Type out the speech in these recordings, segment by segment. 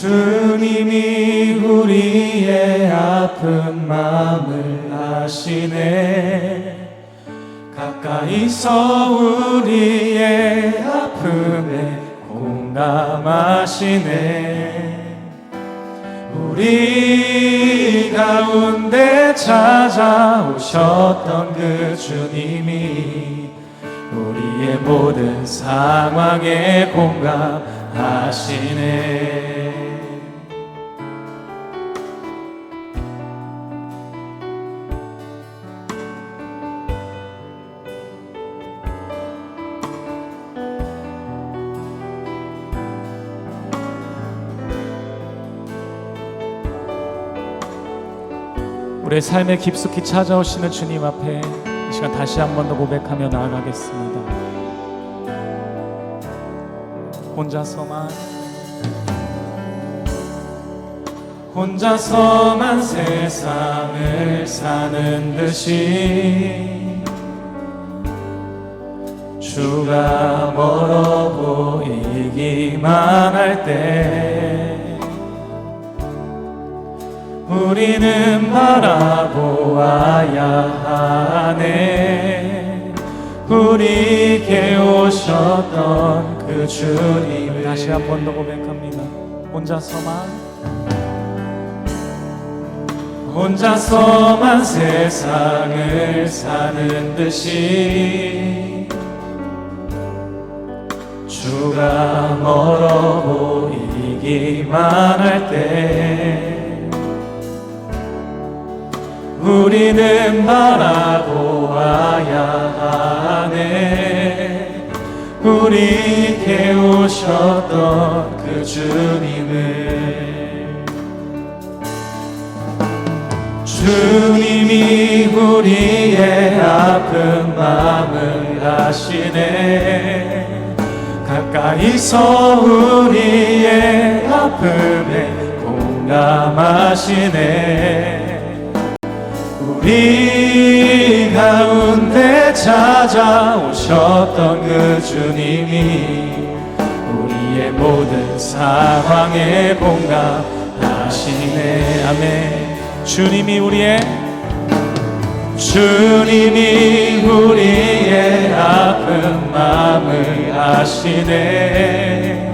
주님이 우리의 아픈 마음을 아시네. 가까이서 우리의 아픔에 공감하시네. 우리 가운데 찾아오셨던 그 주님이 우리의 모든 상황에 공감 하시네 우리의 삶에 깊숙이 찾아오시는 주님 앞에 이 시간 다시 한 번 더 고백하며 나아가겠습니다. 혼자서만. 혼자서만 세상을 사는 듯이 주가 멀어 보이기만 할 때 우리는 바라보아야 하네. 우리에게 오셨던 그 주님을 다시 한 번 더 고백합니다. 혼자서만. 혼자서만 세상을 사는 듯이 주가 멀어 보이기만 할 때 우리는 바라보아야 하네 우리에게 오셨던 그 주님을. 주님이 우리의 아픈 마음을 아시네. 가까이서 우리의 아픔에 공감하시네 우리 가운데 찾아오셨던 그 주님이 우리의 모든 상황에 공감하시네. 아멘. 주님이 우리의 주님이 우리의 아픈 마음을 아시네.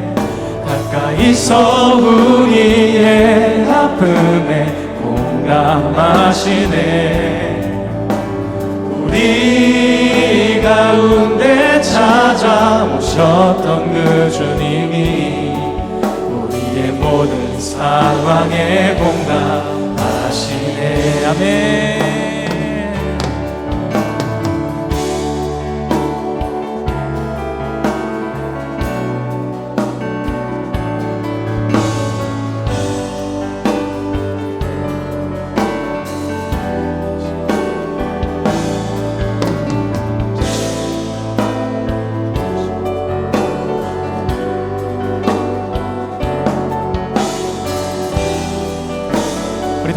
가까이서 우리의 아픔에 공 감하시네. 우리 가운데 찾아오셨던 그 주님이 우리의 모든 상황에 공감하시네. 아멘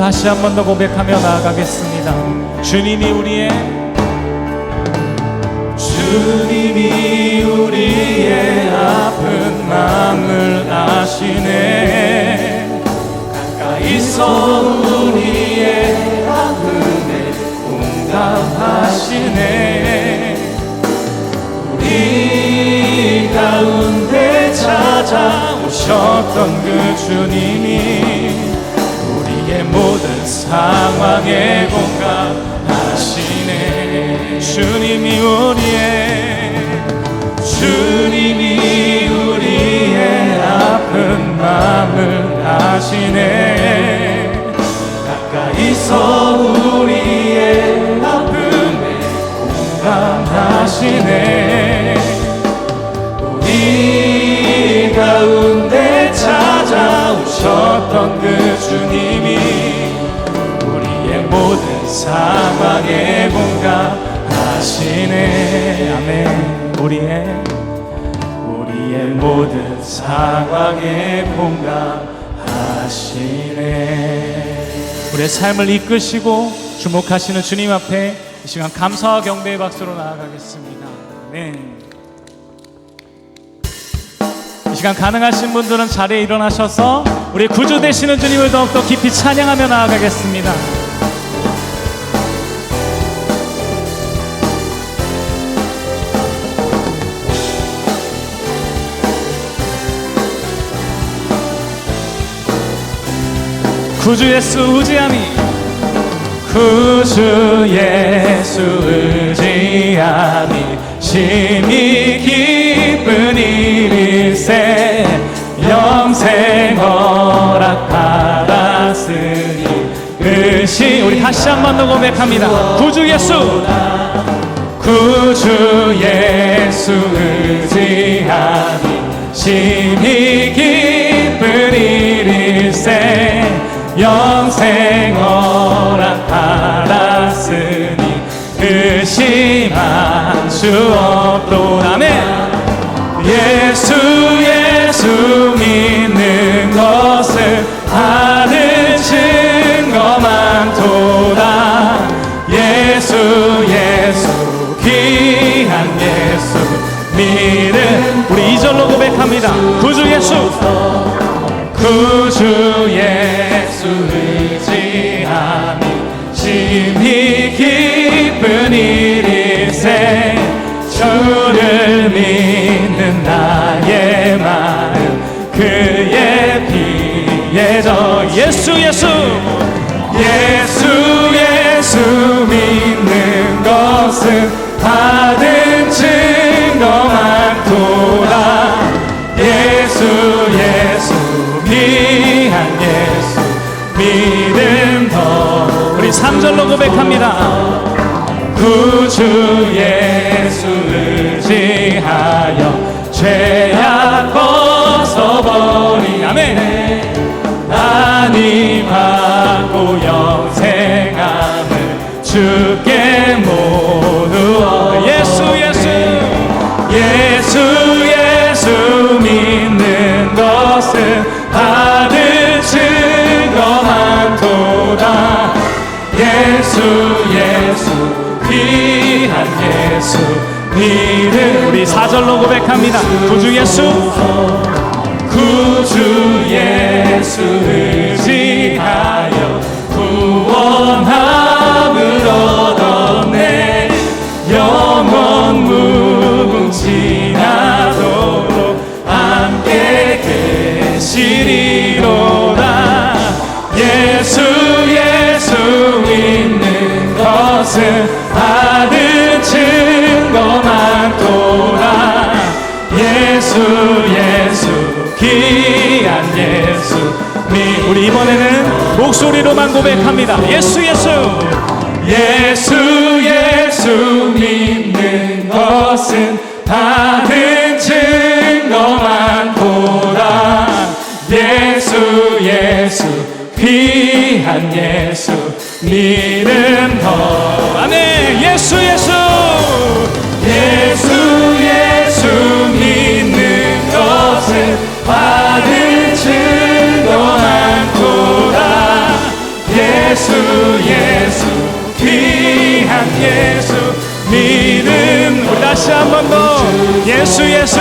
다시 한 번 더 고백하며 나아가겠습니다. 주님이 우리의 주님이 우리의 아픈 마음을 아시네 가까이서 우리의 아픔에 공감하시네 우리 찾아오셨던 그 주님이 상황에 공감하시네. 주님이 우리의 주님이 우리의 아픈 마음을 아시네. 가까이서 우리의 아픔에 공감하시네. 우리 가운데 찾아오셨던 그 모든 상황에 공감하시네 아멘 우리의 우리의 모든 상황에 공감하시네 우리의 삶을 이끄시고 주목하시는 주님 앞에 이 시간 감사와 경배의 박수로 나아가겠습니다 네. 이 시간 가능하신 분들은 자리에 일어나셔서 우리 구주 되시는 주님을 더욱더 깊이 찬양하며 나아가겠습니다. 구주 예수 의지함이 구주 예수 의지함이 심히 기쁜 일일세 영생 허락받았으니 의시 우리 다시 한 번 더 고백합니다. 구주 예수. 구주 예수 의지함이 심히 기쁜 일일세 영생 허락받았으니 의심할 수 없도라네 예수 예수 믿는 것은 받은 증거 많도다. 예수 예수 귀한 예수 믿는 우리 이절로 고백합니다. 구주 예수. 구주 의지함이 심히 기쁜 일일세 주를 믿는 나의 마음. 그의 피에 져 예수 예수. 예수 예수 믿는 것은 받 고백합니다. 구주 예수 의지하여 죄악 벗어버리 아멘. 하나님 받고 영생함을 주께 모두 얻- 예수 예수. 예수 예수 믿는 것은 받은 증거 많도다. 예수 귀한 예수 믿음 우리 사절로 고백합니다. 구주 예수. 구주 예수 의지하 목소리로만 고백합니다. 예수 예수. 예수 예수 믿는 것은 받은 증거 많도다 예수 예수 귀한 예수 믿음 더 아멘. 예수 예수 다시 한 번 더. 예수 예수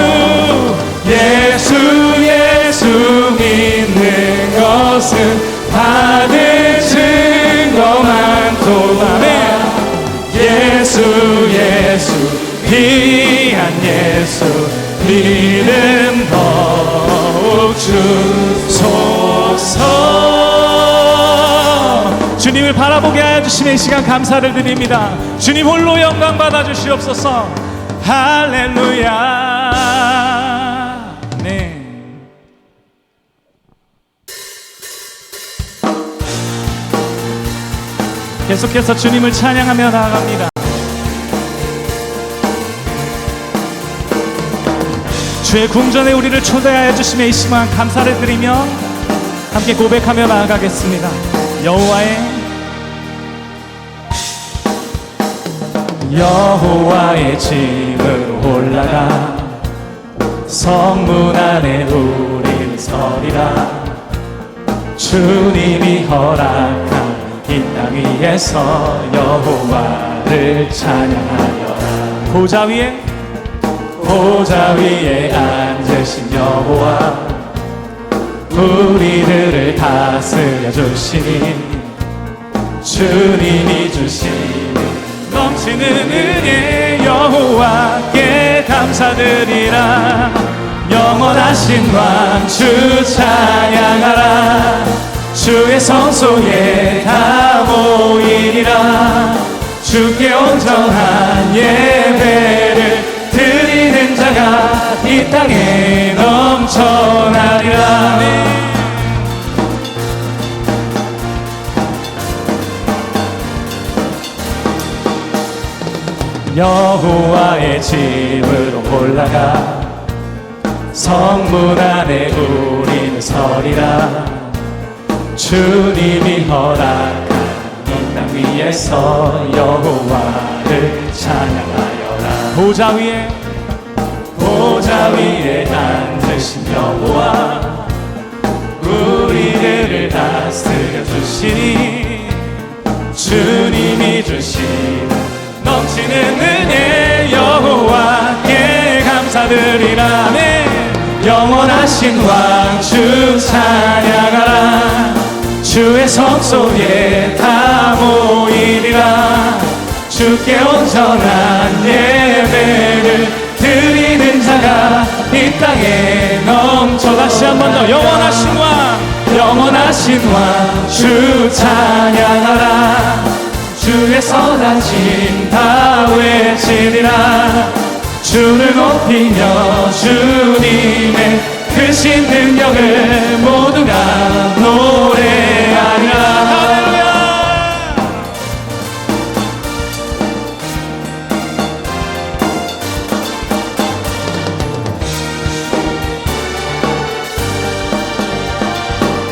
예수 예수 믿는 것은 받으신 거만 도아멘 예수 예수 귀한 예수 믿는 더욱 주소서. 주님을 바라보게 하여 주시는 시간 감사를 드립니다. 주님 홀로 영광 받아 주시옵소서. 할렐루야. 네. 계속해서 주님을 찬양하며 나아갑니다. 주의 궁전에 우리를 초대하여 주심에 이 시간 감사를 드리며 함께 고백하며 나아가겠습니다. 여호와의 여호와의 집으로 올라가. 성문 안에 우리는 서리라. 주님이 허락한 이 땅 위에서 여호와를 찬양하여라 보좌 위에 보좌 위에 앉으신 여호와 우리들을 다스려 주시니 주님이 주시 는 넘치는 은혜 여호와께 감사드리라. 영원하신 왕주 찬양하라. 주의 성소에 다 모이리라. 주께 온전한 예배를 드리는 자가 이 땅에 넘쳐나리라 여호와의 집으로 올라가. 성문 안에 우리는 서리라. 주님이 허락한 이 땅 위에서 여호와를 찬양하여라. 보좌 위에 보좌 위에 앉으신 여호와 우리들을 다스려 주시니 주님이 주신 넘치는 은혜 여호와께 감사드리라. 네. 영원하신 왕 주 찬양하라. 주의 성소에 다 모이리라. 주께 온전한 예배를 드리는 자가 이 땅에 넘쳐 다시 한 번 더 영원하신 왕 영원하신 왕 주 찬양하라 주의 선하심 다 외치리라. 주를 높이며 주님의 크신 능력을 모두가 노래하리라. 할렐루야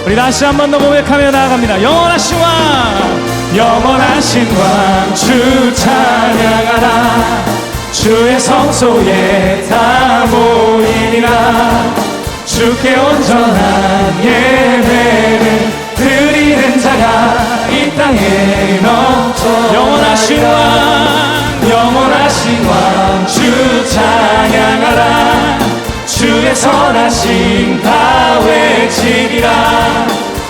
우리 다시 한 번 더 고백하며 나아갑니다. 영원하신 왕 영원하신 왕주 찬양하라 주의 성소에 다 모이리라. 주께 온전한 예배를 드리는 자가 이 땅에 넘쳐 영원하신 왕 영원하신 왕주 찬양하라 주의 선하심 다 외치리라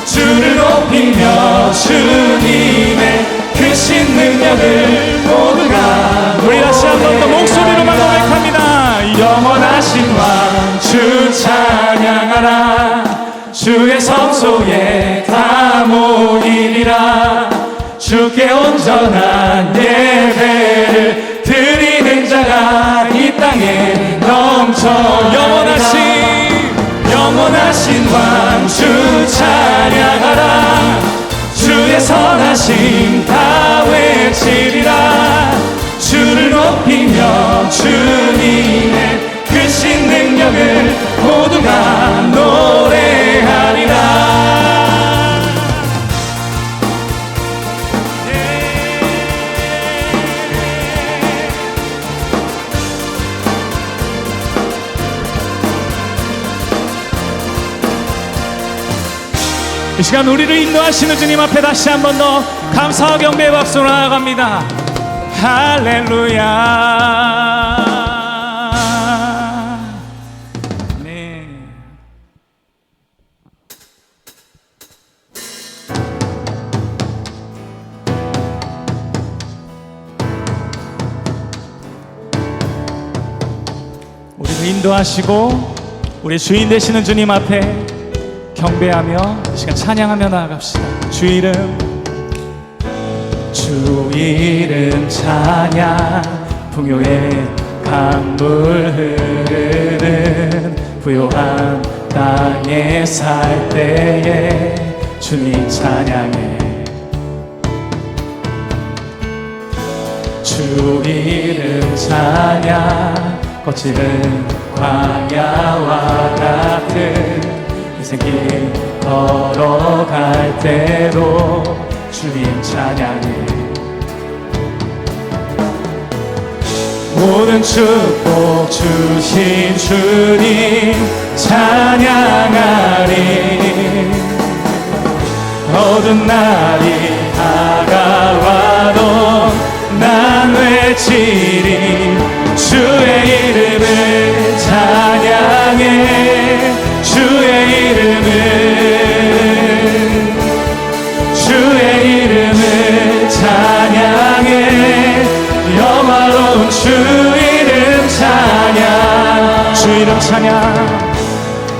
주를 높이며 주님의 크신 능력을 모두가 우리 다시 한 번 더 목소리로만 고백합니다. 영원하신 왕 주 찬양하라. 주의 성소에 다 모이리라. 주께 온전한 예배를 주 찬양하라. 주의 선하심 다 외치리라. 주를 높이며 주님의 크신 능력을 모두가 이 시간 우리를 인도하시는 주님 앞에 다시 한 번 더 감사와 경배의 박수로 나아갑니다. 할렐루야. 네. 우리를 인도하시고 우리 주인 되시는 주님 앞에 경배하며 이 시간 찬양하며 나아갑시다. 주 이름 주 이름 찬양. 풍요의 강물 흐르는 부요한 땅에 살 때에 주님 찬양해. 주 이름 찬양. 거칠은 광야와 같은 인생 길 걸어갈 때도 주님 찬양해. 모든 축복 주신 주님 찬양하리. 어두운 날이 다가와도 난 외치리. 주의 이름을 찬양해 주의 이름을 주의 영화로운 주 이름 찬양. 주 이름 찬양.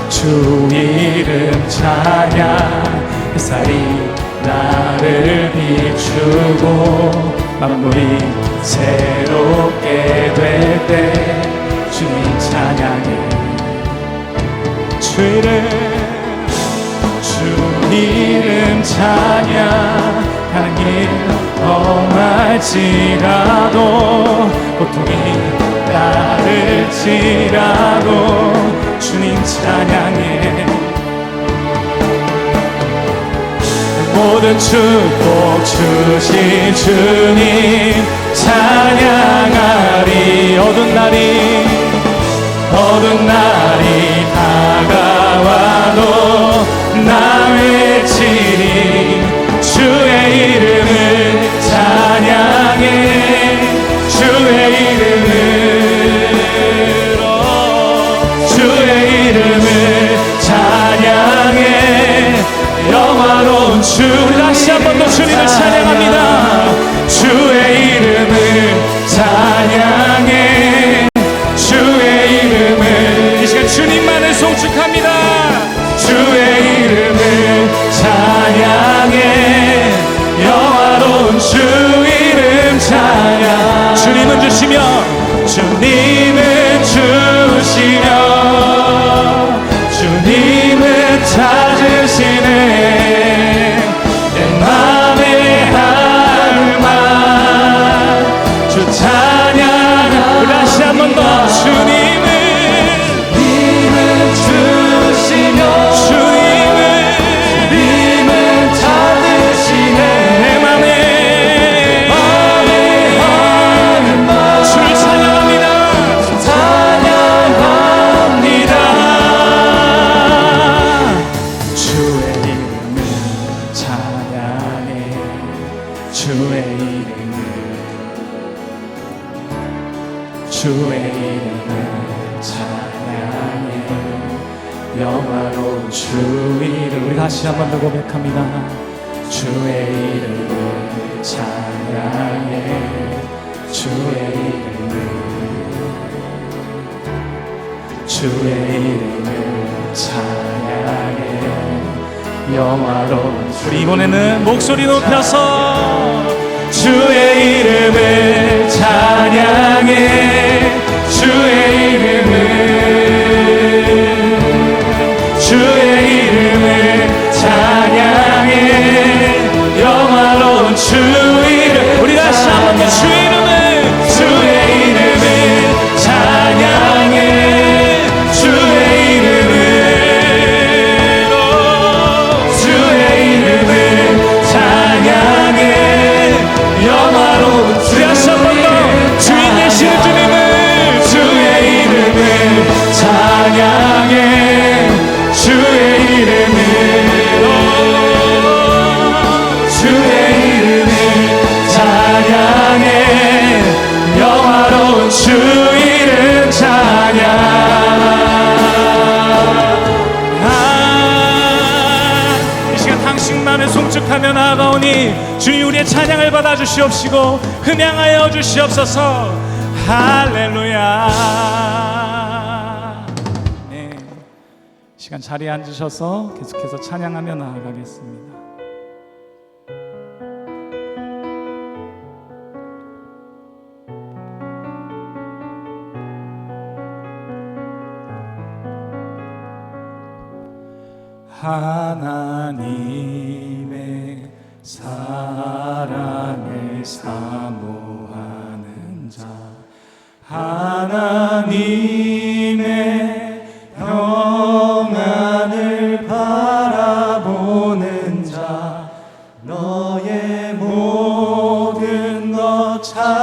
주 이름 찬양. 햇살이 나를 비추고 만물이 새롭게 될 때 주님 찬양해 주 이름 주 이름 찬양 가는 길 험할지라도 고통이 따를지라도 주님 찬양해. 모든 축복 주신 주님 찬양하리. 어두운 날이 어두운 날이 다가와도 나 외치리 주의 이름을 주의 이름을 찬양해. 주의 주님 우리의 찬양을 받아 주시옵시고 흠양하여 주시옵소서. 할렐루야. 네. 시간 자리에 앉으셔서 계속해서 찬양하며 나아가겠습니다. 하나님. 사랑을 사모하는 자 하나님의 평안을 바라보는 자 너의 모든 것참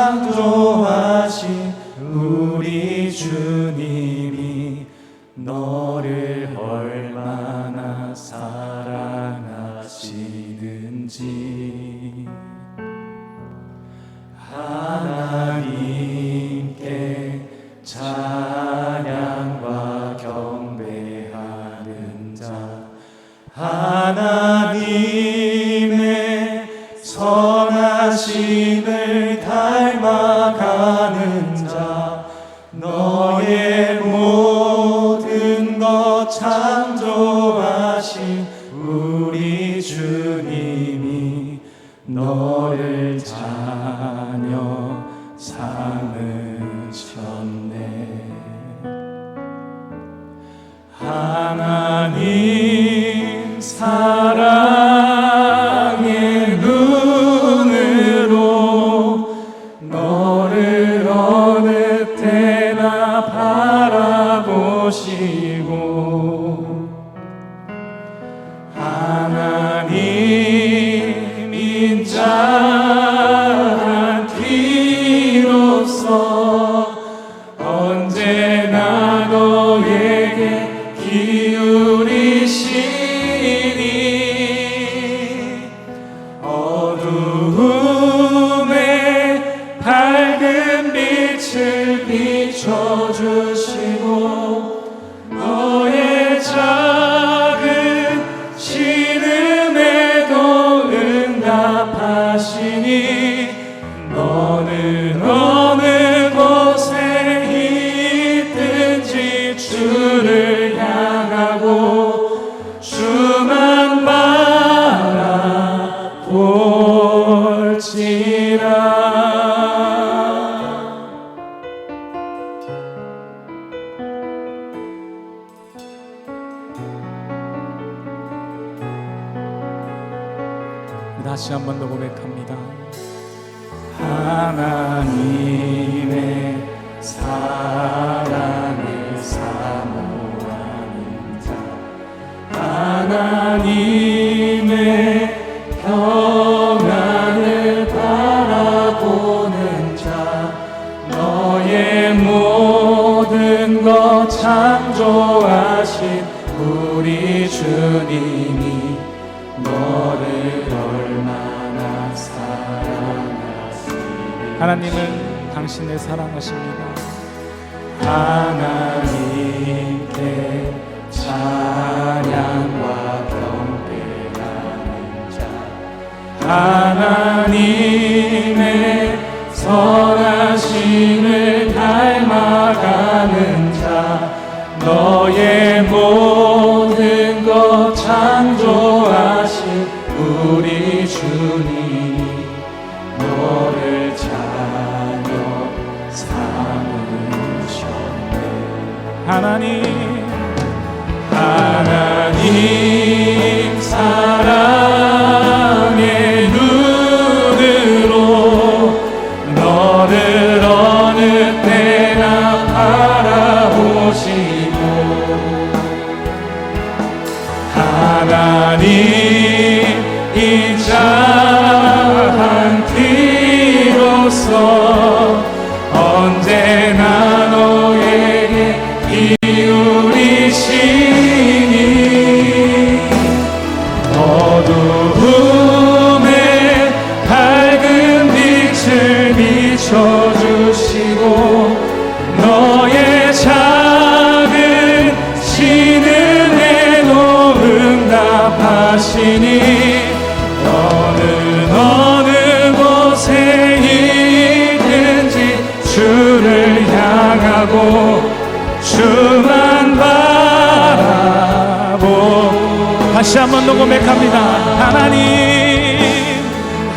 하나님 사 창조하신 우리 주님이 너를 얼마나 사랑하시는 하나님은 당신을 사랑하십니다. 하나님께 찬양과 경배하는 자 하나님의 선하심을 닮아가는 너의 다시 한번 더 고백합니다. 하나님,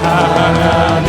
하나님,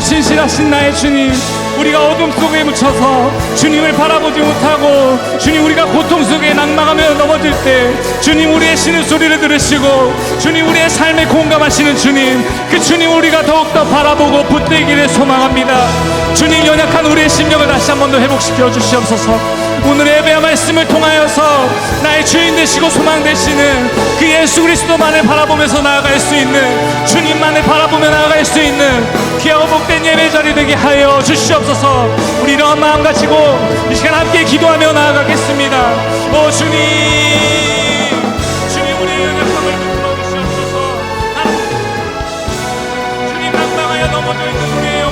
신실하신 나의 주님 우리가 어둠 속에 묻혀서 주님을 바라보지 못하고 주님 우리가 고통 속에 낙망하며 넘어질 때 주님 우리의 신의 소리를 들으시고 주님 우리의 삶에 공감하시는 주님 그 주님 우리가 더욱더 바라보고 붙들기를 소망합니다. 주님 연약한 우리의 심령을 다시 한 번 더 회복시켜 주시옵소서 오늘 예배 말씀을 통하여서 나의 주인 되시고 소망 되시는 그 예수 그리스도만을 바라보면서 나아갈 수 있는 주님만을 바라보며 나아갈 수 있는 귀하고 복된 예배 자리 되게 하여 주시옵소서. 우리 이러한 마음 가지고 이 시간 함께 기도하며 나아가겠습니다. 오 주님! 주님 우리의 연약함을 부풀어 주시옵소서. 주님 당당하여 넘어져 있는 우리의